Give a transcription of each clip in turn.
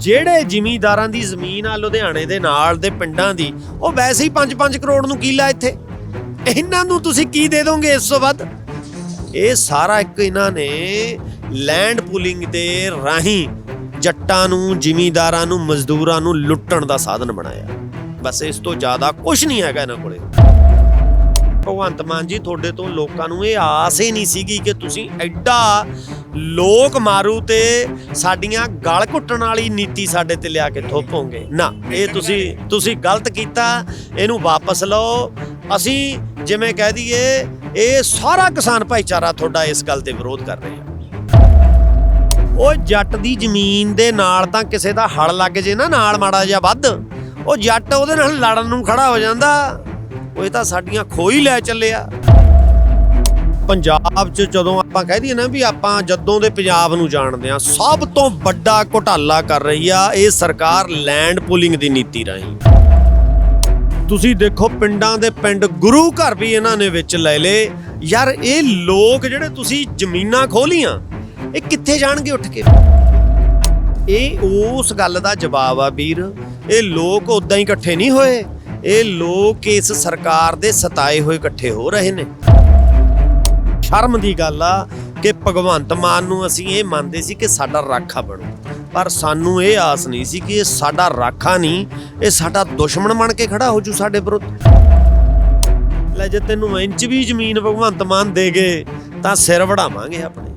ਜਿਹੜੇ ਜ਼ਿਮੀਂਦਾਰਾਂ ਦੀ ਜ਼ਮੀਨ ਆ ਲੁਧਿਆਣੇ ਦੇ ਨਾਲ ਦੇ ਪਿੰਡਾਂ ਦੀ, ਉਹ ਵੈਸੇ ਹੀ 5-5 ਕਰੋੜ ਨੂੰ ਕਿੱਲਾ ਇੱਥੇ। ਇਹਨਾਂ ਨੂੰ ਤੁਸੀਂ ਕੀ ਦੇ ਦੋਗੇ ਇਸ ਤੋਂ ਵੱਧ? ਇਹ ਸਾਰਾ ਇੱਕ ਇਹਨਾਂ ਨੇ ਲੈਂਡ ਪੂਲਿੰਗ ਦੇ ਰਾਹੀਂ ਜੱਟਾਂ ਨੂੰ, ਜ਼ਿਮੀਂਦਾਰਾਂ ਨੂੰ, ਮਜ਼ਦੂਰਾਂ ਨੂੰ ਲੁੱਟਣ ਦਾ ਸਾਧਨ ਬਣਾਇਆ। ਬਸ ਇਸ ਤੋਂ ਜ਼ਿਆਦਾ ਕੁਝ ਨਹੀਂ ਹੈਗਾ ਇਹਨਾਂ ਕੋਲੇ। ਭਗਵੰਤ ਮਾਨ ਜੀ, ਤੁਹਾਡੇ ਤੋਂ ਲੋਕਾਂ ਨੂੰ ਇਹ ਆਸ ਹੀ ਨਹੀਂ ਸੀਗੀ ਕਿ ਤੁਸੀਂ ਐਡਾ ਲੋਕ ਮਾਰੂ ਤੇ ਸਾਡੀਆਂ ਗਲ ਘੁੱਟਣ ਵਾਲੀ ਨੀਤੀ ਸਾਡੇ ਤੇ ਲਿਆ ਕੇ ਥੋਪੋਗੇ। ਨਾ, ਇਹ ਤੁਸੀਂ ਤੁਸੀਂ ਗਲਤ ਕੀਤਾ, ਇਹਨੂੰ ਵਾਪਸ ਲਓ। ਅਸੀਂ ਜਿਵੇਂ ਕਹਿ ਦਈਏ, ਇਹ ਸਾਰਾ ਕਿਸਾਨ ਭਾਈਚਾਰਾ ਤੁਹਾਡਾ ਇਸ ਗੱਲ ਤੇ ਵਿਰੋਧ ਕਰ ਰਿਹਾ। ਉਹ ਜੱਟ ਦੀ ਜ਼ਮੀਨ ਦੇ ਨਾਲ ਤਾਂ ਕਿਸੇ ਦਾ ਹਲ ਲੱਗ ਜੇ ਨਾ, ਨਾਲ ਮਾੜਾ ਜਿਹਾ ਵੱਧ, ਉਹ ਜੱਟ ਉਹਦੇ ਨਾਲ ਲੜਨ ਨੂੰ ਖੜਾ ਹੋ ਜਾਂਦਾ। ਉਹ ਇਹ ਤਾਂ ਸਾਡੀਆਂ ਖੋਈ ਲੈ ਚੱਲਿਆ। ਪੰਜਾਬ 'ਚ ਜਦੋਂ ਆਪਾਂ ਕਹਿ ਦਈਏ ਨਾ ਵੀ ਆਪਾਂ ਜਦੋਂ ਦੇ ਪੰਜਾਬ ਨੂੰ ਜਾਣਦੇ ਆ ਸਭ ਤੋਂ ਵੱਡਾ ਘੁਟਾਲਾ ਕਰ ਰਹੀ ਆ ਇਹ ਸਰਕਾਰ ਲੈਂਡ ਪੂਲਿੰਗ ਦੀ ਨੀਤੀ ਰਾਹੀਂ। ਤੁਸੀਂ ਦੇਖੋ ਪਿੰਡਾਂ ਦੇ ਪਿੰਡ ਗੁਰੂ ਘਰ ਵੀ ਇਹਨਾਂ ਨੇ ਵਿੱਚ ਲੈ ਲਏ। ਯਾਰ ਇਹ ਲੋਕ ਜਿਹੜੇ ਤੁਸੀਂ ਜ਼ਮੀਨਾਂ ਖੋਲੀਆਂ, ਇਹ ਕਿੱਥੇ ਜਾਣਗੇ ਉੱਠ ਕੇ? ਇਹ ਉਸ ਗੱਲ ਦਾ ਜਵਾਬ ਆ ਵੀਰ, ਇਹ ਲੋਕ ਉਦਾਂ ਹੀ ਇਕੱਠੇ ਨਹੀਂ ਹੋਏ। ਇਹ ਲੋਕ ਇਸ ਸਰਕਾਰ ਦੇ ਸਤਾਏ ਹੋਏ ਇਕੱਠੇ ਹੋ ਰਹੇ ਨੇ। ਸ਼ਰਮ ਦੀ ਗੱਲ ਆ ਕਿ ਭਗਵੰਤ ਮਾਨ ਨੂੰ ਅਸੀਂ ਇਹ ਮੰਨਦੇ ਸੀ ਕਿ ਸਾਡਾ ਰਾਖਾ ਬਣੂ। ਪਰ ਸਾਨੂੰ ਇਹ ਆਸ ਨਹੀਂ ਸੀ ਕਿ ਇਹ ਸਾਡਾ ਰਾਖਾ ਨਹੀਂ, ਇਹ ਸਾਡਾ ਦੁਸ਼ਮਣ ਬਣ ਕੇ ਖੜਾ ਹੋ ਜੂ ਸਾਡੇ ਵਿਰੁੱਧ। ਲੈ ਜੇ ਤੈਨੂੰ ਇੰਚ ਵੀ ਜ਼ਮੀਨ ਭਗਵੰਤ ਮਾਨ ਦੇ ਗਏ, ਤਾਂ ਸਿਰ ਵੜਾਵਾਂਗੇ ਆਪਣੇ।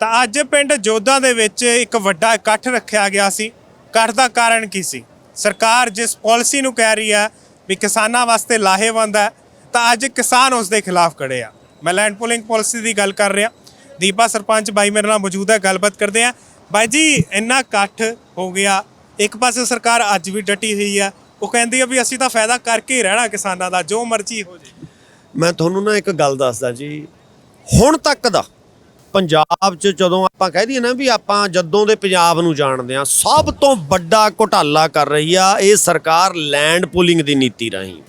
ਤਾਂ ਅੱਜ ਪਿੰਡ ਜੋਧਾ ਦੇ ਵਿੱਚ ਇੱਕ ਵੱਡਾ ਇਕੱਠ ਰੱਖਿਆ ਗਿਆ ਸੀ। ਇਕੱਠ ਦਾ ਕਾਰਨ ਕੀ ਸੀ? ਸਰਕਾਰ ਜਿਸ ਪਾਲਿਸੀ ਨੂੰ ਕਹਿ ਰਹੀ ਹੈ ਵੀ ਕਿਸਾਨਾਂ ਵਾਸਤੇ ਲਾਹੇਵੰਦ ਹੈ ਤਾਂ ਅੱਜ ਕਿਸਾਨ ਉਸ ਦੇ ਖਿਲਾਫ ਖੜੇ ਆ। ਮੈਂ ਲੈਂਡ ਪੂਲਿੰਗ ਪਾਲਿਸੀ ਦੀ ਗੱਲ ਕਰ ਰਿਹਾ। ਦੀਪਾ ਸਰਪੰਚ ਬਾਈ ਮੇਰੇ ਨਾਲ ਮੌਜੂਦ ਹੈ, ਗੱਲਬਾਤ ਕਰਦੇ ਆ। ਬਾਈ ਜੀ, ਇੰਨਾ ਇਕੱਠ ਹੋ ਗਿਆ। ਇੱਕ ਪਾਸੇ ਸਰਕਾਰ ਅੱਜ ਵੀ ਡਟੀ ਹੋਈ ਆ। ਉਹ ਕਹਿੰਦੀ ਆ ਵੀ ਅਸੀਂ ਤਾਂ ਫਾਇਦਾ ਕਰਕੇ ਹੀ ਰਹਿਣਾ ਕਿਸਾਨਾਂ ਦਾ, ਜੋ ਮਰਜ਼ੀ ਹੋ ਜੇ। ਮੈਂ ਤੁਹਾਨੂੰ ਨਾ ਇੱਕ ਗੱਲ ਦੱਸਦਾ ਜੀ। ਹੁਣ ਤੱਕ ਦਾ ਪੰਜਾਬ 'ਚ ਜਦੋਂ ਆਪਾਂ ਕਹਿ ਦਈਏ ਨਾ ਵੀ ਆਪਾਂ ਜਦੋਂ ਦੇ ਪੰਜਾਬ ਨੂੰ ਜਾਣਦੇ ਆ ਸਭ ਤੋਂ ਵੱਡਾ ਘੁਟਾਲਾ ਕਰ ਰਹੀ ਆ ਇਹ ਸਰਕਾਰ ਲੈਂਡ ਪੂਲਿੰਗ ਦੀ ਨੀਤੀ ਰਾਹੀਂ।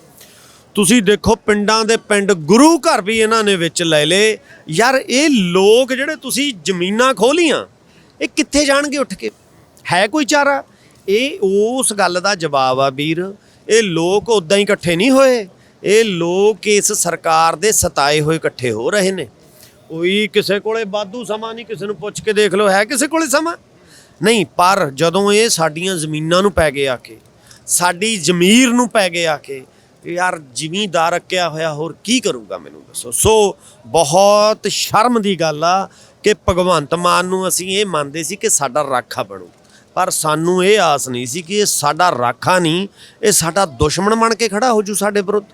ਤੁਸੀਂ ਦੇਖੋ ਪਿੰਡਾਂ ਦੇ ਪਿੰਡ ਗੁਰੂ ਘਰ ਵੀ ਇਹਨਾਂ ਨੇ ਵਿੱਚ ਲੈ ਲਏ। ਯਾਰ, ਇਹ ਲੋਕ ਜਿਹੜੇ ਤੁਸੀਂ ਜ਼ਮੀਨਾਂ ਖੋਲੀਆਂ, ਇਹ ਕਿੱਥੇ ਜਾਣਗੇ ਉੱਠ ਕੇ? ਹੈ ਕੋਈ ਚਾਰਾ? ਇਹ ਉਸ ਗੱਲ ਦਾ ਜਵਾਬ ਆ ਵੀਰ। ਇਹ ਲੋਕ ਉਦਾਂ ਹੀ ਇਕੱਠੇ ਨਹੀਂ ਹੋਏ। ਇਹ ਲੋਕ ਇਸ ਸਰਕਾਰ ਦੇ ਸਤਾਏ ਹੋਏ ਇਕੱਠੇ ਹੋ ਰਹੇ ਨੇ। ਕੋਈ ਕਿਸੇ ਕੋਲੇ ਬਾਧੂ ਸਮਾਂ ਨਹੀਂ, ਕਿਸੇ ਨੂੰ ਪੁੱਛ ਕੇ ਦੇਖ ਲਓ, ਹੈ ਕਿਸੇ ਕੋਲੇ ਸਮਾਂ? ਨਹੀਂ, ਪਰ ਜਦੋਂ ਇਹ ਸਾਡੀਆਂ ਜ਼ਮੀਨਾਂ ਨੂੰ ਪੈ ਗਏ ਆ ਕੇ, ਸਾਡੀ ਜ਼ਮੀਰ ਨੂੰ ਪੈ ਗਏ ਆ ਕੇ ਯਾਰ ਜ਼ਿਮੀਂਦਾਰ ਰੱਖਿਆ ਹੋਇਆ ਹੋਰ ਕੀ ਕਰੂਗਾ ਮੈਨੂੰ ਦੱਸੋ? ਸੋ ਬਹੁਤ ਸ਼ਰਮ ਦੀ ਗੱਲ ਆ ਕਿ ਭਗਵੰਤ ਮਾਨ ਨੂੰ ਅਸੀਂ ਇਹ ਮੰਨਦੇ ਸੀ ਕਿ ਸਾਡਾ ਰਾਖਾ ਬਣੂ। ਪਰ ਸਾਨੂੰ ਇਹ ਆਸ ਨਹੀਂ ਸੀ ਕਿ ਇਹ ਸਾਡਾ ਰਾਖਾ ਨਹੀਂ, ਇਹ ਸਾਡਾ ਦੁਸ਼ਮਣ ਬਣ ਕੇ ਖੜਾ ਹੋ ਜੂ ਸਾਡੇ ਵਿਰੁੱਧ।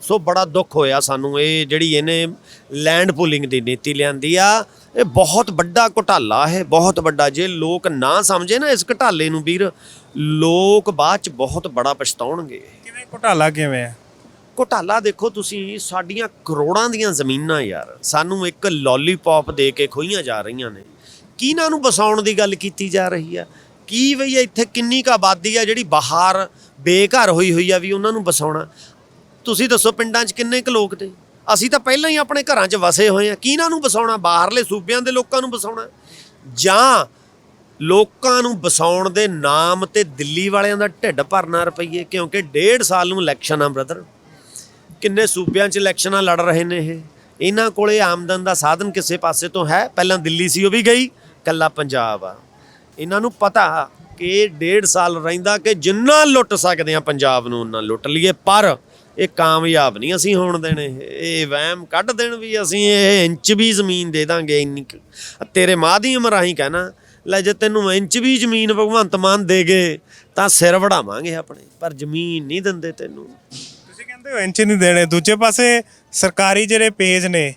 ਸੋ ਬੜਾ ਦੁੱਖ ਹੋਇਆ ਸਾਨੂੰ ਇਹ ਜਿਹੜੀ ਇਹਨੇ ਲੈਂਡ ਪੁਲਿੰਗ ਦੀ ਨੀਤੀ ਲਿਆਂਦੀ ਆ, ਇਹ ਬਹੁਤ ਵੱਡਾ ਘੁਟਾਲਾ ਹੈ, ਬਹੁਤ ਵੱਡਾ। ਜੇ ਲੋਕ ਨਾ ਸਮਝੇ ਨਾ ਇਸ ਘੁਟਾਲੇ ਨੂੰ ਵੀਰ, ਲੋਕ ਬਾਅਦ ਚ ਬਹੁਤ ਬੜਾ ਪਛਤਾਉਣਗੇ। ਕਿਵੇਂ ਘੁਟਾਲਾ ਕਿਵੇਂ ਹੈ ਘੁਟਾਲਾ ਦੇਖੋ ਤੁਸੀਂ, ਸਾਡੀਆਂ ਕਰੋੜਾਂ ਦੀਆਂ ਜ਼ਮੀਨਾਂ ਯਾਰ, ਸਾਨੂੰ ਇੱਕ ਲੋਲੀਪੌਪ ਦੇ ਕੇ ਖੋਈਆਂ ਜਾ ਰਹੀਆਂ ਨੇ। ਕਿਹਨਾਂ ਨੂੰ ਬਸਾਉਣ ਦੀ ਗੱਲ ਕੀਤੀ ਜਾ ਰਹੀ ਆ? ਕੀ ਬਈ ਇੱਥੇ ਕਿੰਨੀ ਕੁ ਆਬਾਦੀ ਆ ਜਿਹੜੀ ਬਾਹਰ ਬੇਘਰ ਹੋਈ ਹੋਈ ਆ ਵੀ ਉਹਨਾਂ ਨੂੰ ਬਸਾਉਣਾ? ਤੁਸੀਂ ਦੱਸੋ ਪਿੰਡਾਂ 'ਚ ਕਿੰਨੇ ਕੁ ਲੋਕ ਨੇ? ਅਸੀਂ ਤਾਂ ਪਹਿਲਾਂ ਹੀ ਆਪਣੇ ਘਰਾਂ 'ਚ ਵਸੇ ਹੋਏ ਆ। ਕਿਹਨਾਂ ਨੂੰ ਬਸਾਉਣਾ? ਬਾਹਰਲੇ ਸੂਬਿਆਂ ਦੇ ਲੋਕਾਂ ਨੂੰ ਬਸਾਉਣਾ? ਜਾਂ ਲੋਕਾਂ ਨੂੰ ਬਸਾਉਣ ਦੇ ਨਾਮ ਤੇ ਦਿੱਲੀ ਵਾਲਿਆਂ ਦਾ ਢਿੱਡ ਭਰਨਾ ਰੁਪਈਏ, ਕਿਉਂਕਿ ਡੇਢ ਸਾਲ ਨੂੰ ਇਲੈਕਸ਼ਨ ਆ ਬ੍ਰਦਰ ਕਿੰਨੇ ਸੂਬਿਆਂ 'ਚ ਇਲੈਕਸ਼ਨਾਂ ਲੜ ਰਹੇ ਨੇ ਇਹ। ਇਹਨਾਂ ਕੋਲੇ ਆਮਦਨ ਦਾ ਸਾਧਨ ਕਿਸੇ ਪਾਸੇ ਤੋਂ ਹੈ? ਪਹਿਲਾਂ ਦਿੱਲੀ ਸੀ, ਉਹ ਵੀ ਗਈ ਕੱਲਾ ਪੰਜਾਬ ਆ। ਇਹਨਾਂ ਨੂੰ ਪਤਾ ਕਿ ਡੇਢ ਸਾਲ ਰਹਿੰਦਾ ਕਿ ਜਿੰਨਾ ਲੁੱਟ ਸਕਦੇ ਆ ਪੰਜਾਬ ਨੂੰ, ਉਹਨਾਂ ਲੁੱਟ ਲਈਏ। ਪਰ ਇਹ ਕਾਮਯਾਬ ਨਹੀਂ ਅਸੀਂ ਹੋਣ ਦੇਣੇ। ਇਹ ਵਹਿਮ ਕੱਢ ਦੇਣ ਵੀ ਅਸੀਂ, ਇਹ ਇੰਚ ਵੀ ਜ਼ਮੀਨ ਦੇ ਦਾਂਗੇ। ਇੰਨੀ ਕੁ। ਤੇਰੇ ਮਾਧਿਅਮ ਰਾਹੀਂ ਕਹਿਣਾ। ਲੈ ਜੇ ਤੈਨੂੰ ਇੰਚ ਵੀ ਜ਼ਮੀਨ ਭਗਵੰਤ ਮਾਨ ਦੇ ਗਏ ਤਾਂ ਸਿਰ ਵੜਾਵਾਂਗੇ ਆਪਣੇ, ਪਰ ਜ਼ਮੀਨ ਨਹੀਂ ਦਿੰਦੇ ਤੈਨੂੰ। ਤੁਸੀਂ ਕਹਿੰਦੇ ਹੋ ਇੰਚ ਨਹੀਂ ਦੇਣੇ, ਦੂਜੇ ਪਾਸੇ ਸਰਕਾਰੀ ਜਿਹੜੇ ਪੇਜ ਨੇ,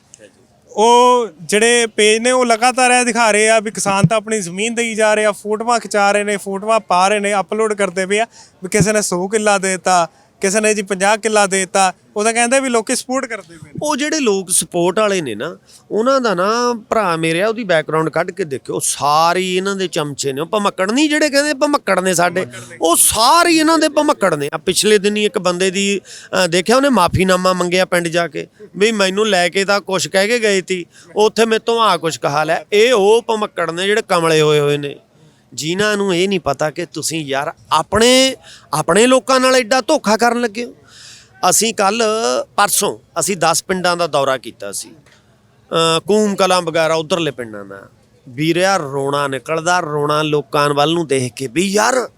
ਉਹ ਜਿਹੜੇ ਪੇਜ ਨੇ, ਉਹ ਲਗਾਤਾਰ ਇਹ ਦਿਖਾ ਰਹੇ ਆ ਵੀ ਕਿਸਾਨ ਤਾਂ ਆਪਣੀ ਜ਼ਮੀਨ ਦੇਈ ਜਾ ਰਹੇ ਆ, ਫੋਟੋਆਂ ਖਿਚਾ ਰਹੇ ਨੇ, ਫੋਟੋਆਂ ਪਾ ਰਹੇ ਨੇ ਅਪਲੋਡ ਕਰਦੇ ਪਏ ਆ, ਵੀ ਕਿਸੇ ਨੇ 100 ਕਿੱਲਾ ਦੇਤਾ ਕਿਸੇ ਨੇ ਜੀ 50 ਕਿੱਲਾ ਦੇਤਾ ਉਹ ਤਾਂ ਕਹਿੰਦੇ ਵੀ ਲੋਕੀ ਸਪੋਰਟ ਕਰਦੇ ਪਏ ਨੇ। ਉਹ ਜਿਹੜੇ ਲੋਕ ਸਪੋਰਟ ਵਾਲੇ ਨੇ ਨਾ ਉਹਨਾਂ ਦਾ ਨਾ ਭਰਾ ਮੇਰੇ ਆ ਉਹਦੀ ਬੈਕਗ੍ਰਾਉਂਡ ਕੱਢ ਕੇ ਦੇਖਿਓ ਸਾਰੇ ਇਹਨਾਂ ਦੇ ਚਮਚੇ ਨੇ। ਉਹ ਭਮੱਕੜ ਨਹੀਂ ਜਿਹੜੇ ਕਹਿੰਦੇ ਭਮੱਕੜ ਨੇ ਸਾਡੇ। ਉਹ ਸਾਰੇ ਇਹਨਾਂ ਦੇ ਭਮੱਕੜ ਨੇ। ਆ ਪਿਛਲੇ ਦਿਨੀ ਇੱਕ ਬੰਦੇ ਦੀ ਅ, ਦੇਖਿਆ ਉਹਨੇ ਮਾਫੀਨਾਮਾ ਮੰਗਿਆ ਪਿੰਡ ਜਾ ਕੇ ਵੀ ਮੈਨੂੰ ਲੈ ਕੇ ਤਾਂ ਕੁਛ ਕਹਿ ਕੇ ਗਏ ਤੀ ਉੱਥੇ ਮੇਰੇ ਤੋਂ ਆ ਕੁਛ ਕਹਾ ਲੈ। ਇਹ ਉਹ ਭਮੱਕੜ ਨੇ ਜਿਹੜੇ ਕਮਲੇ ਹੋਏ ਹੋਏ ਨੇ। ਜਿਨ੍ਹਾਂ ਨੂੰ ਇਹ ਨਹੀਂ ਪਤਾ ਕਿ ਤੁਸੀਂ ਯਾਰ ਆਪਣੇ ਆਪਣੇ ਲੋਕਾਂ ਨਾਲ ਐਡਾ ਧੋਖਾ ਕਰਨ ਲੱਗੇ ਹੋ। ਅਸੀਂ ਕੱਲ ਪਰਸੋਂ ਅਸੀਂ 10 ਪਿੰਡਾਂ ਦਾ ਦੌਰਾ ਕੀਤਾ ਸੀ। ਅ, ਕੂਮ ਕਲਾਂ ਵਗੈਰਾ ਉਧਰਲੇ ਪਿੰਡਾਂ ਦਾ। ਵੀਰਿਆ ਰੋਣਾ ਨਿਕਲਦਾ ਰੋਣਾ ਲੋਕਾਂ ਵੱਲ ਨੂੰ ਦੇਖ ਕੇ ਵੀ ਯਾਰ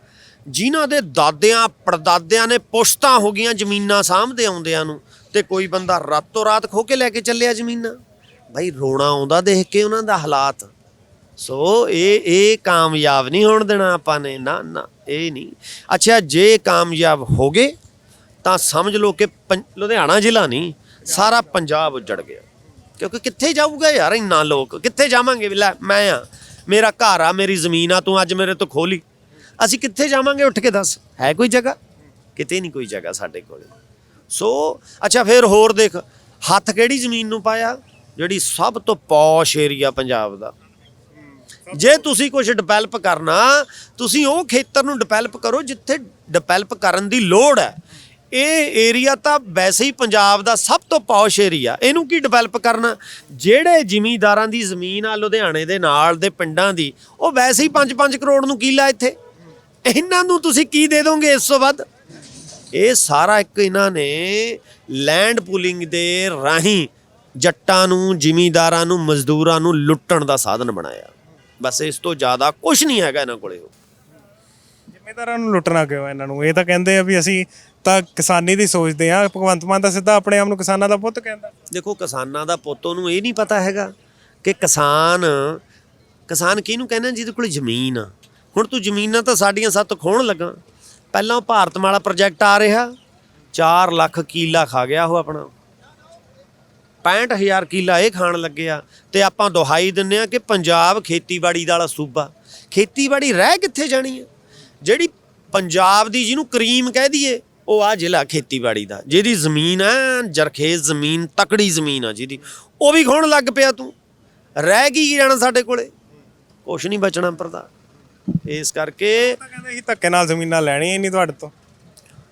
ਜਿਨ੍ਹਾਂ ਦੇ ਦਾਦਿਆਂ ਪੜਦਾਦਿਆਂ ਨੇ ਪੁਸ਼ਤਾਂ ਹੋ ਗਈਆਂ ਜ਼ਮੀਨਾਂ ਸਾਂਭਦੇ ਆਉਂਦਿਆਂ ਨੂੰ ਤੇ ਕੋਈ ਬੰਦਾ ਰਾਤੋਂ ਰਾਤ ਖੋ ਕੇ ਲੈ ਕੇ ਚੱਲਿਆ ਜ਼ਮੀਨਾਂ। ਭਾਈ ਰੋਣਾ ਆਉਂਦਾ ਦੇਖ ਕੇ ਉਹਨਾਂ ਦਾ ਹਾਲਾਤ। ਸੋ ਇਹ ਇਹ ਕਾਮਯਾਬ ਨਹੀਂ ਹੋਣ ਦੇਣਾ ਆਪਾਂ ਨੇ। ਨਾ ਨਾ, ਇਹ ਨਹੀਂ। ਅੱਛਾ, ਜੇ ਕਾਮਯਾਬ ਹੋ ਗਏ, ਤਾਂ ਸਮਝ ਲਓ ਕਿ ਪੰ- ਲੁਧਿਆਣਾ ਜ਼ਿਲ੍ਹਾ ਨਹੀਂ, ਸਾਰਾ ਪੰਜਾਬ ਉੱਜੜ ਗਿਆ। ਕਿਉਂਕਿ ਕਿੱਥੇ ਜਾਊਗਾ ਯਾਰ ਇੰਨਾ ਲੋਕ? ਕਿੱਥੇ ਜਾਵਾਂਗੇ? ਵੀ ਲੈ, ਮੈਂ ਆ, ਮੇਰਾ ਘਰ ਆ, ਮੇਰੀ ਜ਼ਮੀਨ ਆ, ਤੂੰ ਅੱਜ ਮੇਰੇ ਤੋਂ ਖੋਲੀ ਅਸੀਂ ਕਿੱਥੇ ਜਾਵਾਂਗੇ? ਉੱਠ ਕੇ ਦੱਸ। ਹੈ ਕੋਈ ਜਗ੍ਹਾ? ਕਿਤੇ ਨਹੀਂ ਕੋਈ ਜਗ੍ਹਾ ਸਾਡੇ ਕੋਲ। ਸੋ, ਅੱਛਾ, ਫਿਰ ਹੋਰ ਦੇਖ, ਹੱਥ ਕਿਹੜੀ ਜ਼ਮੀਨ ਨੂੰ ਪਾਇਆ? ਜਿਹੜੀ ਸਭ ਤੋਂ ਪੌਸ਼ ਏਰੀਆ ਪੰਜਾਬ ਦਾ। ਜੇ ਤੁਸੀਂ ਕੁਝ ਡਿਵੈਲਪ ਕਰਨਾ, ਤੁਸੀਂ ਉਹ ਖੇਤਰ ਨੂੰ ਡਿਵੈਲਪ ਕਰੋ ਜਿੱਥੇ ਡਿਵੈਲਪ ਕਰਨ ਦੀ ਲੋੜ ਹੈ। ਇਹ ਏਰੀਆ ਤਾਂ ਵੈਸੇ ਹੀ ਪੰਜਾਬ ਦਾ ਸਭ ਤੋਂ ਪੌਸ਼ ਏਰੀਆ ਇਹਨੂੰ ਕੀ ਡਿਵੈਲਪ ਕਰਨਾ? ਜਿਹੜੇ ਜ਼ਿਮੀਂਦਾਰਾਂ ਦੀ ਜ਼ਮੀਨ ਆ ਲੁਧਿਆਣੇ ਦੇ ਨਾਲ ਦੇ ਪਿੰਡਾਂ ਦੀ, ਉਹ ਵੈਸੇ ਹੀ 5-5 ਕਰੋੜ ਨੂੰ ਕਿੱਲਾ ਇੱਥੇ? ਇਹਨਾਂ ਨੂੰ ਤੁਸੀਂ ਕੀ ਦੇ ਦੋਗੇ ਇਸ ਤੋਂ ਵੱਧ? ਇਹ ਸਾਰਾ ਇੱਕ ਇਹਨਾਂ ਨੇ ਲੈਂਡ ਪੂਲਿੰਗ ਦੇ ਰਾਹੀਂ ਜੱਟਾਂ ਨੂੰ, ਜ਼ਿਮੀਂਦਾਰਾਂ ਨੂੰ, ਮਜ਼ਦੂਰਾਂ ਨੂੰ ਲੁੱਟਣ ਦਾ ਸਾਧਨ ਬਣਾਇਆ। ਬਸ ਇਸ ਤੋਂ ਜ਼ਿਆਦਾ ਕੁਝ ਨਹੀਂ ਹੈਗਾ ਇਹਨਾਂ ਕੋਲੇ ਉਹ। ਜ਼ਿੰਮੇਦਾਰਾਂ ਨੂੰ ਲੁੱਟਣਾ ਕਿਉਂ ਇਹਨਾਂ ਨੂੰ? ਇਹ ਤਾਂ ਕਹਿੰਦੇ ਆ ਵੀ ਅਸੀਂ ਤਾਂ ਕਿਸਾਨੀ ਦੀ ਸੋਚਦੇ ਆ ਭਗਵੰਤ ਮਾਨ ਤਾਂ ਸਿੱਧਾ ਆਪਣੇ ਆਪ ਨੂੰ ਕਿਸਾਨਾਂ ਦਾ ਪੁੱਤ ਕਹਿੰਦਾ। ਦੇਖੋ ਕਿਸਾਨਾਂ ਦਾ ਪੁੱਤ ਨੂੰ ਇਹ ਨਹੀਂ ਪਤਾ ਹੈਗਾ ਕਿ ਕਿਸਾਨ ਕਿਸਾਨ ਕਿਹਨੂੰ ਕਹਿੰਦੇ ਜਿਹਦੇ ਕੋਲ ਜ਼ਮੀਨ ਆ। ਹੁਣ ਤੂੰ ਜ਼ਮੀਨਾਂ ਤਾਂ ਸਾਡੀਆਂ ਸੱਤ ਖੋਣ ਲੱਗਾ। ਪਹਿਲਾਂ ਭਾਰਤਮਾਲਾ ਪ੍ਰੋਜੈਕਟ ਆ ਰਿਹਾ। 4 ਲੱਖ ਕਿੱਲਾ ਖਾ ਗਿਆ ਉਹ ਆਪਣਾ। 65000 ਕਿੱਲਾ ਇਹ ਖਾਣ ਲੱਗਿਆ ਤੇ ਆਪਾਂ ਦੁਹਾਈ ਦਿੰਨੇ ਆ ਕਿ ਪੰਜਾਬ ਖੇਤੀਬਾੜੀ ਦਾ ਵਾਲਾ ਸੂਬਾ। ਖੇਤੀਬਾੜੀ ਰਹਿ ਕਿੱਥੇ ਜਾਣੀ ਹੈ ਜਿਹੜੀ ਪੰਜਾਬ ਦੀ ਜਿਹਨੂੰ ਕਰੀਮ ਕਹਿ ਦਈਏ ਉਹ ਆ ਜ਼ਿਲ੍ਹਾ ਖੇਤੀਬਾੜੀ ਦਾ। ਜਿਹਦੀ ਜ਼ਮੀਨ ਹੈ ਜਰਖੇਜ਼ ਜ਼ਮੀਨ ਤਕੜੀ ਜ਼ਮੀਨ ਆ ਜਿਹਦੀ। ਉਹ ਵੀ ਖਾਣ ਲੱਗ ਪਿਆ ਤੂੰ। ਰਹਿ ਕੀ ਜਾਣਾ ਸਾਡੇ ਕੋਲੇ? ਕੁਛ ਨਹੀਂ ਬਚਣਾ ਪਰਦਾ। ਇਸ ਕਰਕੇ ਕਹਿੰਦੇ ਅਸੀਂ ਧੱਕੇ ਨਾਲ ਜ਼ਮੀਨਾਂ ਲੈਣੀਆਂ ਹੀ ਨਹੀਂ ਤੁਹਾਡੇ ਤੋਂ।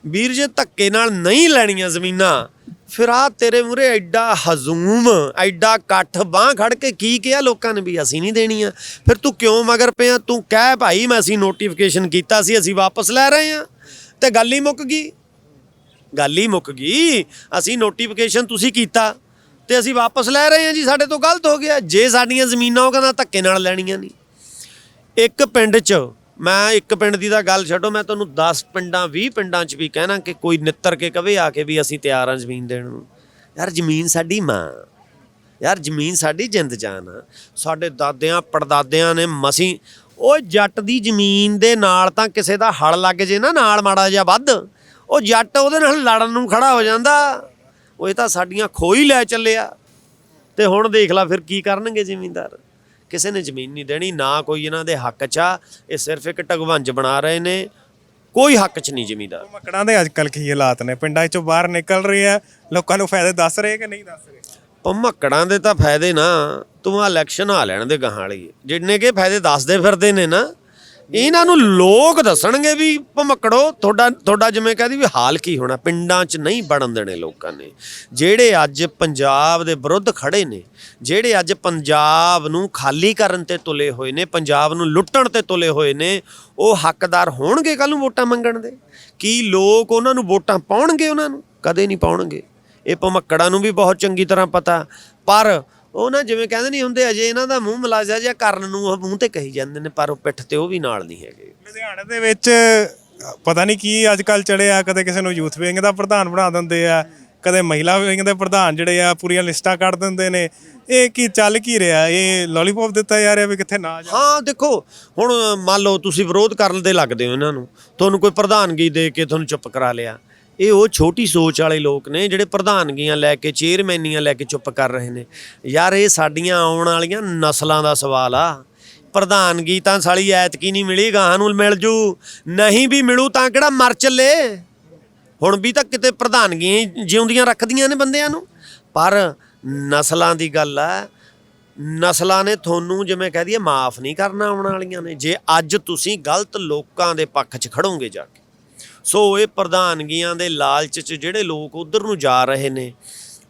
ਵੀਰ ਜੇ ਧੱਕੇ ਨਾਲ ਨਹੀਂ ਲੈਣੀਆਂ ਜ਼ਮੀਨਾਂ ਫਿਰ ਆ ਤੇਰੇ ਮੂਰੇ ਐਡਾ ਹਜ਼ੂਮ, ਐਡਾ ਇਕੱਠ ਬਾਹ ਖੜ ਕੇ ਕੀ ਕਿਹਾ ਲੋਕਾਂ ਨੇ ਵੀ ਅਸੀਂ ਨਹੀਂ ਦੇਣੀਆਂ ਫਿਰ ਤੂੰ ਕਿਉਂ ਮਗਰ ਪਿਆ? ਤੂੰ ਕਹਿ ਭਾਈ, ਮੈਂ ਅਸੀਂ ਨੋਟੀਫਿਕੇਸ਼ਨ ਕੀਤਾ ਸੀ, ਅਸੀਂ ਵਾਪਸ ਲੈ ਰਹੇ ਹਾਂ ਤੇ ਗੱਲ ਹੀ ਮੁੱਕ ਗਈ। ਗੱਲ ਹੀ ਮੁੱਕ ਗਈ। ਅਸੀਂ ਨੋਟੀਫਿਕੇਸ਼ਨ ਤੁਸੀਂ ਕੀਤਾ ਤੇ ਅਸੀਂ ਵਾਪਸ ਲੈ ਰਹੇ ਹਾਂ ਜੀ, ਸਾਡੇ ਤੋਂ ਗਲਤ ਹੋ ਗਿਆ। ਜੇ ਸਾਡੀਆਂ ਜ਼ਮੀਨਾਂ ਉਹ ਕਹਿੰਦਾ ਧੱਕੇ ਨਾਲ ਲੈਣੀਆਂ ਨਹੀਂ। ਇੱਕ ਪਿੰਡ 'ਚ ਮੈਂ ਇੱਕ ਪਿੰਡ ਦੀ ਤਾਂ ਗੱਲ ਛੱਡੋ, ਮੈਂ ਤੁਹਾਨੂੰ 10 ਪਿੰਡਾਂ 20 ਪਿੰਡਾਂ 'ਚ ਵੀ ਕਹਿਣਾ ਕਿ ਕੋਈ ਨਿੱਤਰ ਕੇ ਕਵੇ, ਆ ਕੇ ਵੀ ਅਸੀਂ ਤਿਆਰ ਹਾਂ ਜ਼ਮੀਨ ਦੇਣ ਨੂੰ। ਯਾਰ ਜ਼ਮੀਨ ਸਾਡੀ ਮਾਂ। ਯਾਰ ਜ਼ਮੀਨ ਸਾਡੀ ਜਿੰਦ ਜਾਨ ਆ। ਸਾਡੇ ਦਾਦਿਆਂ, ਪੜਦਾਦਿਆਂ ਨੇ ਮਸੀਂ ਉਹ ਜੱਟ ਦੀ ਜ਼ਮੀਨ ਦੇ ਨਾਲ ਤਾਂ ਕਿਸੇ ਦਾ ਹਲ ਲੱਗ ਜੇ ਨਾ ਨਾਲ ਮਾੜਾ ਜਿਹਾ ਵੱਧ। ਉਹ ਜੱਟ ਉਹਦੇ ਨਾਲ ਲੜਨ ਨੂੰ ਖੜਾ ਹੋ ਜਾਂਦਾ। ਉਹ ਇਹ ਤਾਂ ਸਾਡੀਆਂ ਖੋਈ ਲੈ ਚੱਲਿਆ। ਤੇ ਹੁਣ ਦੇਖ ਲੈ ਫਿਰ ਕੀ ਕਰਨਗੇ ਜ਼ਿਮੀਂਦਾਰ ਕਿਸੇ ਨੇ ਜ਼ਮੀਨ ਨਹੀਂ ਦੇਣੀ ਨਾ ਕੋਈ ਇਹਨਾਂ ਦੇ ਹੱਕ 'ਚ ਆ ਇਹ ਸਿਰਫ ਇੱਕ ਟਗਵੰਜ ਬਣਾ ਰਹੇ ਨੇ। ਕੋਈ ਹੱਕ 'ਚ ਨਹੀਂ ਜ਼ਿਮੀਂਦਾਰ। ਮੱਕੜਾਂ ਦੇ ਅੱਜ ਕੱਲ ਕੀ ਹਾਲਾਤ ਨੇ? ਪਿੰਡਾਂ ਚੋਂ ਬਾਹਰ ਨਿਕਲ ਰਹੇ ਆ ਲੋਕਾਂ ਨੂੰ ਫਾਇਦੇ ਦੱਸ ਰਹੇ ਕਿ ਨਹੀਂ ਦੱਸ ਰਹੇ? ਭਮੱਕੜਾਂ ਦੇ ਤਾਂ ਫਾਇਦੇ ਨਾ ਤੂੰ ਆ ਇਲੈਕਸ਼ਨ ਆ ਲੈਣ ਦੇ ਗਾਹਾਂ ਵਾਲੀ। ਜਿੰਨੇ ਕੇ ਫਾਇਦੇ ਦੱਸਦੇ ਫਿਰਦੇ ਨੇ ਨਾ ਇਹਨਾਂ ਨੂੰ ਲੋਕ ਦੱਸਣਗੇ ਵੀ ਭਮੱਕੜੋ, ਤੁਹਾਡਾ ਤੁਹਾਡਾ ਜਿਵੇਂ ਕਹਦੀ ਵੀ ਹਾਲ ਕੀ ਹੋਣਾ, ਪਿੰਡਾਂ 'ਚ ਨਹੀਂ ਬਣਨ ਦੇਣੇ ਲੋਕਾਂ ਨੇ। ਜਿਹੜੇ ਅੱਜ ਪੰਜਾਬ ਦੇ ਵਿਰੁੱਧ ਖੜੇ ਨੇ, ਜਿਹੜੇ ਅੱਜ ਪੰਜਾਬ ਨੂੰ ਖਾਲੀ ਕਰਨ ਤੇ ਤੁਲੇ ਹੋਏ ਨੇ, ਪੰਜਾਬ ਨੂੰ ਲੁੱਟਣ ਤੇ ਤੁਲੇ ਹੋਏ ਨੇ, ਉਹ ਹੱਕਦਾਰ ਹੋਣਗੇ ਕੱਲ ਨੂੰ ਵੋਟਾਂ ਮੰਗਣ ਦੇ? ਕੀ ਲੋਕ ਉਹਨਾਂ ਨੂੰ ਵੋਟਾਂ ਪਾਉਣਗੇ ਉਹਨਾਂ ਨੂੰ? ਕਦੇ ਨਹੀਂ ਪਾਉਣਗੇ। ਇਹ ਭਮੱਕੜਾਂ ਨੂੰ ਵੀ ਬਹੁਤ ਚੰਗੀ ਤਰ੍ਹਾਂ ਪਤਾ, ਪਰ ਉਹ ਨਾ ਜਿਵੇਂ ਕਹਿੰਦੇ ਨਹੀਂ ਹੁੰਦੇ ਅਜੇ ਇਹਨਾਂ ਦਾ ਮੂੰਹ ਮਲਾਜਾ ਜਿਹਾ ਕਰਨ ਨੂੰ ਉਹ ਮੂੰਹ ਤੇ ਕਹੀ ਜਾਂਦੇ ਨੇ ਪਰ ਉਹ ਪਿੱਠ ਤੇ ਉਹ ਵੀ ਨਾਲ ਨਹੀਂ ਹੈਗੇ। ਲੁਧਿਆਣੇ ਦੇ ਵਿੱਚ ਪਤਾ ਨਹੀਂ ਕੀ ਅੱਜ ਕੱਲ ਚੜਿਆ ਕਦੇ ਕਿਸੇ ਨੂੰ ਯੂਥ ਵਿੰਗ ਦਾ ਪ੍ਰਧਾਨ ਬਣਾ ਦਿੰਦੇ ਆ ਕਦੇ ਮਹਿਲਾ ਵਿੰਗ ਦੇ ਪ੍ਰਧਾਨ ਜਿਹੜੇ ਆ ਪੂਰੀਆਂ ਲਿਸਟਾਂ ਕੱਢ ਦਿੰਦੇ ਨੇ। ਇਹ ਕੀ ਚੱਲ ਕੀ ਰਿਹਾ? ਇਹ ਲੋਲੀਪੌਪ ਦਿੱਤਾ ਜਾ ਰਿਹਾ ਵੀ ਕਿੱਥੇ ਨਾ ਜਾ ਹਾਂ ਦੇਖੋ ਹੁਣ ਮੰਨ ਲਓ ਤੁਸੀਂ ਵਿਰੋਧ ਕਰਨ ਦੇ ਲੱਗਦੇ ਹੋ ਇਹਨਾਂ ਨੂੰ। ਤੁਹਾਨੂੰ ਕੋਈ ਪ੍ਰਧਾਨਗੀ ਦੇ ਕੇ ਤੁਹਾਨੂੰ ਚੁੱਪ ਕਰਾ ਲਿਆ। ਇਹ ਉਹ ਛੋਟੀ ਸੋਚ ਵਾਲੇ ਲੋਕ ਨੇ ਜਿਹੜੇ ਪ੍ਰਧਾਨਗੀਆਂ ਲੈ ਕੇ, ਚੇਅਰਮੈਨੀਆਂ ਲੈ ਕੇ ਚੁੱਪ ਕਰ ਰਹੇ ਨੇ। ਯਾਰ ਇਹ ਸਾਡੀਆਂ ਆਉਣ ਵਾਲੀਆਂ ਨਸਲਾਂ ਦਾ ਸਵਾਲ ਆ। ਪ੍ਰਧਾਨਗੀ ਤਾਂ ਸਾਲੀ ਐਤਕੀ ਨਹੀਂ ਮਿਲੀ ਗਾਹਾਂ ਨੂੰ ਮਿਲ ਜੂ। ਨਹੀਂ ਵੀ ਮਿਲੂ ਤਾਂ ਕਿਹੜਾ ਮਰ ਚੱਲੇ। ਹੁਣ ਵੀ ਤਾਂ ਕਿਤੇ ਪ੍ਰਧਾਨਗੀਆਂ ਜਿਉਂਦੀਆਂ ਰੱਖਦੀਆਂ ਨੇ ਬੰਦਿਆਂ ਨੂੰ। ਪਰ ਨਸਲਾਂ ਦੀ ਗੱਲ ਆ। ਨਸਲਾਂ ਨੇ ਤੁਹਾਨੂੰ ਜਿਵੇਂ ਕਹਿ ਦਈਏ, ਮਾਫ ਨਹੀਂ ਕਰਨਾ ਆਉਣ ਵਾਲੀਆਂ ਨੇ। ਜੇ ਅੱਜ ਤੁਸੀਂ ਗਲਤ ਲੋਕਾਂ ਦੇ ਪੱਖ 'ਚ ਖੜੋਗੇ ਜਾ ਕੇ ਸੋ ਇਹ ਪ੍ਰਧਾਨਗੀਆਂ ਦੇ ਲਾਲਚ 'ਚ ਜਿਹੜੇ ਲੋਕ ਉਧਰ ਨੂੰ ਜਾ ਰਹੇ ਨੇ,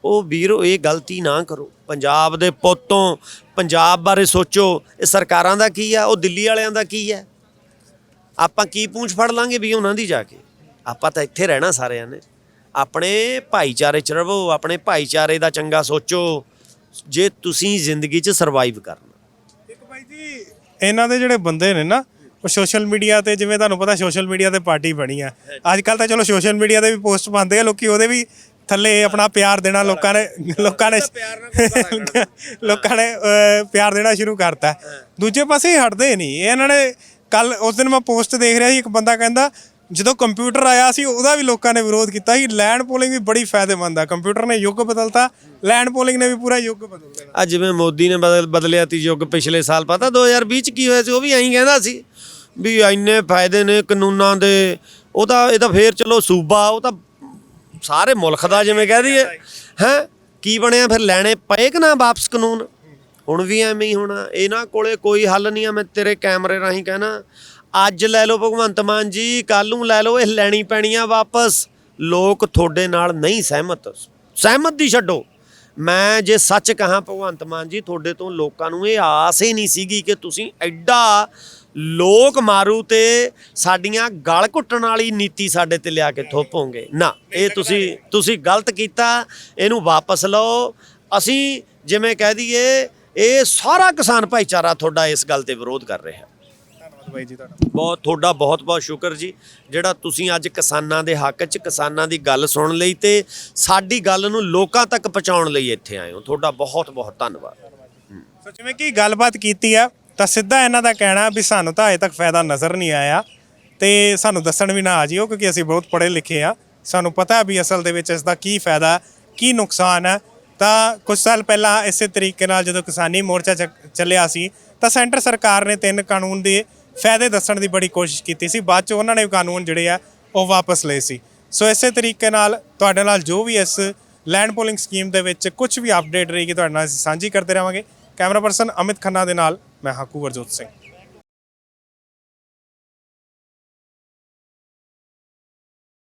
ਉਹ ਵੀਰੋ ਇਹ ਗਲਤੀ ਨਾ ਕਰੋ। ਪੰਜਾਬ ਦੇ ਪੁੱਤੋਂ ਪੰਜਾਬ ਬਾਰੇ ਸੋਚੋ, ਇਹ ਸਰਕਾਰਾਂ ਦਾ ਕੀ ਆ, ਉਹ ਦਿੱਲੀ ਵਾਲਿਆਂ ਦਾ ਕੀ ਹੈ ਆਪਾਂ ਕੀ ਪੂੰਛ ਫੜ ਲਾਂਗੇ ਵੀ ਉਹਨਾਂ ਦੀ ਜਾ ਕੇ? ਆਪਾਂ ਤਾਂ ਇੱਥੇ ਰਹਿਣਾ ਸਾਰਿਆਂ ਨੇ। ਆਪਣੇ ਭਾਈਚਾਰੇ ਚ ਰਵੋ, ਆਪਣੇ ਭਾਈਚਾਰੇ ਦਾ ਚੰਗਾ ਸੋਚੋ, ਜੇ ਤੁਸੀਂ ਜ਼ਿੰਦਗੀ 'ਚ ਸਰਵਾਈਵ ਕਰਨਾ। ਇੱਕ ਬਾਈ ਜੀ, ਇਹਨਾਂ ਦੇ ਜਿਹੜੇ ਬੰਦੇ ਨੇ ਨਾ ਉਹ ਸੋਸ਼ਲ ਮੀਡੀਆ ਤੇ ਜਿਵੇਂ ਤੁਹਾਨੂੰ ਪਤਾ ਸੋਸ਼ਲ ਮੀਡੀਆ ਤੇ ਪਾਰਟੀ ਬਣੀ ਆ। ਅੱਜ ਕੱਲ ਤਾਂ ਚਲੋ ਸੋਸ਼ਲ ਮੀਡੀਆ ਤੇ ਵੀ ਪੋਸਟ ਪਾਉਂਦੇ ਆ ਲੋਕੀ ਉਹਦੇ ਵੀ ਥੱਲੇ ਆਪਣਾ ਪਿਆਰ ਦੇਣਾ ਲੋਕਾਂ ਨੇ ਲੋਕਾਂ ਨੇ ਲੋਕਾਂ ਨੇ ਪਿਆਰ ਦੇਣਾ ਸ਼ੁਰੂ ਕਰਤਾ। ਦੂਜੇ ਪਾਸੇ ਹਟਦੇ ਨਹੀਂ। ਇਹ ਇਹਨਾਂ ਨੇ ਕੱਲ ਉਸ ਦਿਨ ਮੈਂ ਪੋਸਟ ਦੇਖ ਰਿਹਾ ਸੀ ਇੱਕ ਬੰਦਾ ਕਹਿੰਦਾ ਜਦੋਂ ਕੰਪਿਊਟਰ ਆਇਆ ਸੀ ਉਹਦਾ ਵੀ ਲੋਕਾਂ ਨੇ ਵਿਰੋਧ ਕੀਤਾ ਸੀ। ਲੈਂਡ ਪੋਲਿੰਗ ਵੀ ਬੜੀ ਫਾਇਦੇਮੰਦ ਆ। ਕੰਪਿਊਟਰ ਨੇ ਯੁੱਗ ਬਦਲਤਾ ਲੈਂਡ ਪੋਲਿੰਗ ਨੇ ਵੀ ਪੂਰਾ ਯੁੱਗ ਬਦਲ ਦੇਣਾ ਅੱਜ ਜਿਵੇਂ ਮੋਦੀ ਨੇ ਬਦਲ ਬਦਲਿਆ ਤੀ ਯੁੱਗ ਪਿਛਲੇ ਸਾਲ ਪਤਾ 2020 ਚ ਕੀ ਹੋਇਆ ਸੀ? ਉਹ ਵੀ ਐਂ ਕਹਿੰਦਾ ਸੀ। ਵੀ ਇੰਨੇ ਫਾਇਦੇ ਨੇ ਕਾਨੂੰਨਾਂ ਦੇ, ਉਹ ਤਾਂ, ਇਹ ਤਾਂ ਫੇਰ ਚਲੋ ਸੂਬਾ, ਉਹ ਤਾਂ ਸਾਰੇ ਮੁਲਕ ਦਾ ਜਿਵੇਂ ਕਹਿ ਦਈਏ, ਹੈ? ਕੀ ਬਣਿਆ ਫਿਰ, ਲੈਣੇ ਪਏ ਕਿ ਨਾ ਵਾਪਸ ਕਾਨੂੰਨ? ਹੁਣ ਵੀ ਐਵੇਂ ਹੀ ਹੋਣਾ, ਇਹਨਾਂ ਕੋਲੇ ਕੋਈ ਹੱਲ ਨਹੀਂ ਆ, ਮੈਂ ਤੇਰੇ ਕੈਮਰੇ ਰਾਹੀਂ ਕਹਿਣਾ। ਅੱਜ ਲੈ ਲਓ ਭਗਵੰਤ ਮਾਨ ਜੀ ਕੱਲ ਨੂੰ ਲੈ ਲਓ, ਇਹ ਲੈਣੀ ਪੈਣੀ ਆ ਵਾਪਸ। ਲੋਕ ਤੁਹਾਡੇ ਨਾਲ ਨਹੀਂ ਸਹਿਮਤ। ਸਹਿਮਤ ਦੀ ਛੱਡੋ। ਮੈਂ ਜੇ ਸੱਚ ਕਹਾਂ ਭਗਵੰਤ ਮਾਨ ਜੀ, ਤੁਹਾਡੇ ਤੋਂ ਲੋਕਾਂ ਨੂੰ ਇਹ ਆਸ ਹੀ ਨਹੀਂ ਸੀਗੀ ਕਿ ਤੁਸੀਂ ਐਡਾ ਲੋਕ ਮਾਰੂ ਤੇ ਸਾਡੀਆਂ ਗਲ ਘੁੱਟਣ ਵਾਲੀ ਨੀਤੀ ਸਾਡੇ ਤੇ ਲਿਆ ਕੇ ਥੋਪੋਗੇ। ਨਾ ਇਹ ਤੁਸੀਂ ਤੁਸੀਂ ਗਲਤ ਕੀਤਾ ਇਹਨੂੰ ਵਾਪਸ ਲਓ। ਅਸੀਂ ਜਿਵੇਂ ਕਹਿ ਦਈਏ ਇਹ ਸਾਰਾ ਕਿਸਾਨ ਭਾਈਚਾਰਾ ਤੁਹਾਡਾ ਇਸ ਗੱਲ ਤੇ ਵਿਰੋਧ ਕਰ ਰਿਹਾ। ਧੰਨਵਾਦ ਬਾਈ ਜੀ ਤੁਹਾਡਾ। ਬਹੁਤ ਤੁਹਾਡਾ ਬਹੁਤ ਬਹੁਤ ਸ਼ੁਕਰ ਜੀ। ਜਿਹੜਾ ਤੁਸੀਂ ਅੱਜ ਕਿਸਾਨਾਂ ਦੇ ਹੱਕ 'ਚ ਕਿਸਾਨਾਂ ਦੀ ਗੱਲ ਸੁਣ ਲਈ ਤੇ ਸਾਡੀ ਗੱਲ ਨੂੰ ਲੋਕਾਂ ਤੱਕ ਪਹੁੰਚਾਉਣ ਲਈ ਇੱਥੇ ਆਏ ਹੋ। ਤੁਹਾਡਾ ਬਹੁਤ ਬਹੁਤ ਧੰਨਵਾਦ। ਸੋ ਜਿਵੇਂ ਕਿ ਗੱਲਬਾਤ ਕੀਤੀ ਆ ਤਾਂ ਸਿੱਧਾ ਇਹਨਾਂ ਦਾ ਕਹਿਣਾ ਵੀ ਸਾਨੂੰ ਤਾਂ ਅਜੇ ਤੱਕ ਫਾਇਦਾ ਨਜ਼ਰ ਨਹੀਂ ਆਇਆ ਤੇ ਸਾਨੂੰ ਦੱਸਣ ਵੀ ਨਾ ਆ ਜਿਓ ਕਿਉਂਕਿ ਅਸੀਂ ਬਹੁਤ ਪੜ੍ਹੇ ਲਿਖੇ ਆ। ਸਾਨੂੰ ਪਤਾ ਵੀ ਅਸਲ ਦੇ ਵਿੱਚ ਇਸ ਦਾ ਕੀ ਫਾਇਦਾ, ਕੀ ਨੁਕਸਾਨ ਹੈ ਤਾਂ ਕੁਝ ਸਾਲ ਪਹਿਲਾਂ ਇਸੇ ਤਰੀਕੇ ਨਾਲ ਜਦੋਂ ਕਿਸਾਨੀ ਮੋਰਚਾ ਚੱਕ- ਚੱਲਿਆ ਸੀ, ਤਾਂ ਸੈਂਟਰ ਸਰਕਾਰ ਨੇ ਤਿੰਨ ਕਾਨੂੰਨ ਦੇ ਫਾਇਦੇ ਦੱਸਣ ਦੀ ਬੜੀ ਕੋਸ਼ਿਸ਼ ਕੀਤੀ ਸੀ। ਬਾਅਦ ਚ ਉਹਨਾਂ ਨੇ ਕਾਨੂੰਨ ਜਿਹੜੇ ਆ, ਉਹ ਵਾਪਸ ਲਏ ਸੀ। ਸੋ ਇਸੇ ਤਰੀਕੇ ਨਾਲ ਤੁਹਾਡੇ ਨਾਲ ਜੋ ਵੀ ਇਸ ਲੈਂਡ ਪੋਲਿੰਗ ਸਕੀਮ ਦੇ ਵਿੱਚ ਕੁਝ ਵੀ ਅਪਡੇਟ ਰਹੇਗੀ ਤੁਹਾਡੇ ਨਾਲ ਅਸੀਂ ਸਾਂਝੀ ਕਰਦੇ ਰਹਾਂਗੇ। ਕੈਮਰਾ ਪਰਸਨ ਅਮਿਤ ਖੰਨਾ ਦੇ ਨਾਲ ਮੈਂ ਹਾਕੂ ਵਰਜੋਤ ਸਿੰਘ।